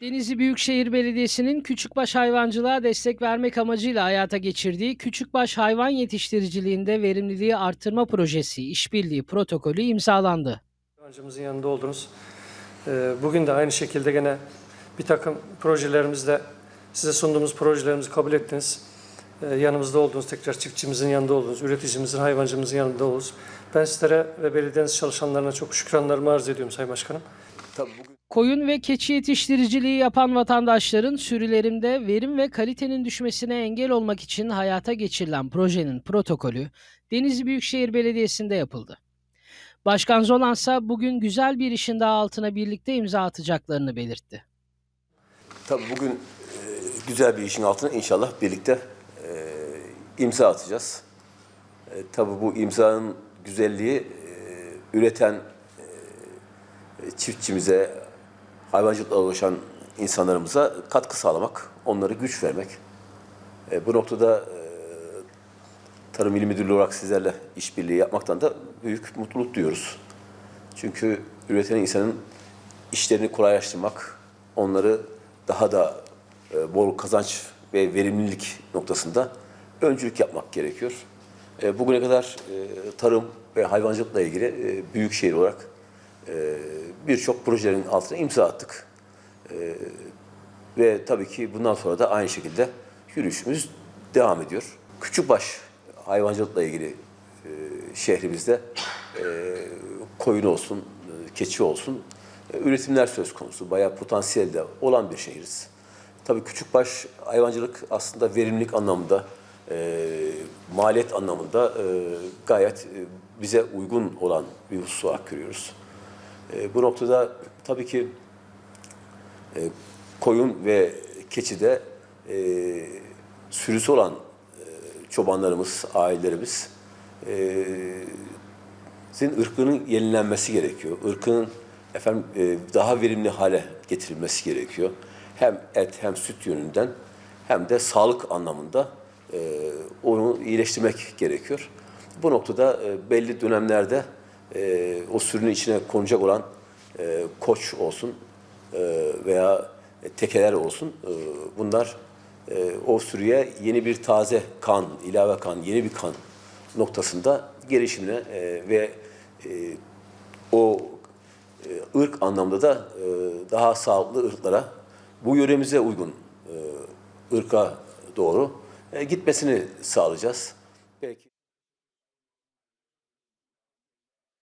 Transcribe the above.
Denizli Büyükşehir Belediyesi'nin küçükbaş hayvancılığa destek vermek amacıyla hayata geçirdiği küçükbaş hayvan yetiştiriciliğinde verimliliği artırma projesi işbirliği protokolü imzalandı. Yabancımızın yanında oldunuz. Ee, Bugün de aynı şekilde gene bir takım projelerimizde size sunduğumuz projelerimizi kabul ettiniz. Ee, Yanımızda oldunuz, tekrar çiftçimizin yanında oldunuz, üreticimizin, hayvancımızın yanında oldunuz. Ben sizlere ve belediyeniz çalışanlarına çok şükranlarımı arz ediyorum Sayın Başkanım. Tabii bugün Koyun ve keçi yetiştiriciliği yapan vatandaşların sürülerinde verim ve kalitenin düşmesine engel olmak için hayata geçirilen projenin protokolü Denizli Büyükşehir Belediyesi'nde yapıldı. Başkan Zolan ise bugün güzel bir işin daha altına birlikte imza atacaklarını belirtti. tabii bugün e, güzel bir işin altına inşallah birlikte e, imza atacağız. E, tabii bu imzanın güzelliği üreten çiftçimize, hayvancılıkla uğraşan insanlarımıza katkı sağlamak, onlara güç vermek. E, bu noktada e, Tarım İl Müdürlüğü olarak sizlerle işbirliği yapmaktan da büyük mutluluk duyuyoruz. Çünkü üreten insanın işlerini kolaylaştırmak, onları daha da e, bol kazanç ve verimlilik noktasında öncülük yapmak gerekiyor. E, Bugüne kadar e, tarım ve hayvancılıkla ilgili e, büyük şehir olarak e, birçok projelerin altına imza attık. E, Ve tabii ki bundan sonra da aynı şekilde yürüyüşümüz devam ediyor. Küçükbaş hayvancılıkla ilgili e, şehrimizde e, koyun olsun, e, keçi olsun e, üretimler söz konusu. Bayağı potansiyelde olan bir şehiriz. Tabii küçükbaş hayvancılık aslında verimlilik anlamında, maliyet anlamında gayet bize uygun olan bir husus olarak görüyoruz. E, bu noktada tabii ki e, koyun ve keçide e, sürüsü olan e, çobanlarımız, ailelerimiz e, sizin ırkının yenilenmesi gerekiyor. Irkının efendim e, daha verimli hale getirilmesi gerekiyor. Hem et hem süt yönünden hem de sağlık anlamında e, onu iyileştirmek gerekiyor. Bu noktada e, belli dönemlerde e, o sürünün içine konacak olan e, koç olsun e, veya tekeler olsun e, bunlar e, o sürüye yeni bir taze kan, ilave kan, yeni bir kan noktasında gelişimine e, ve e, o e, ırk anlamda da e, daha sağlıklı ırklara bu yöremize uygun e, ırka doğru e, gitmesini sağlayacağız. Belki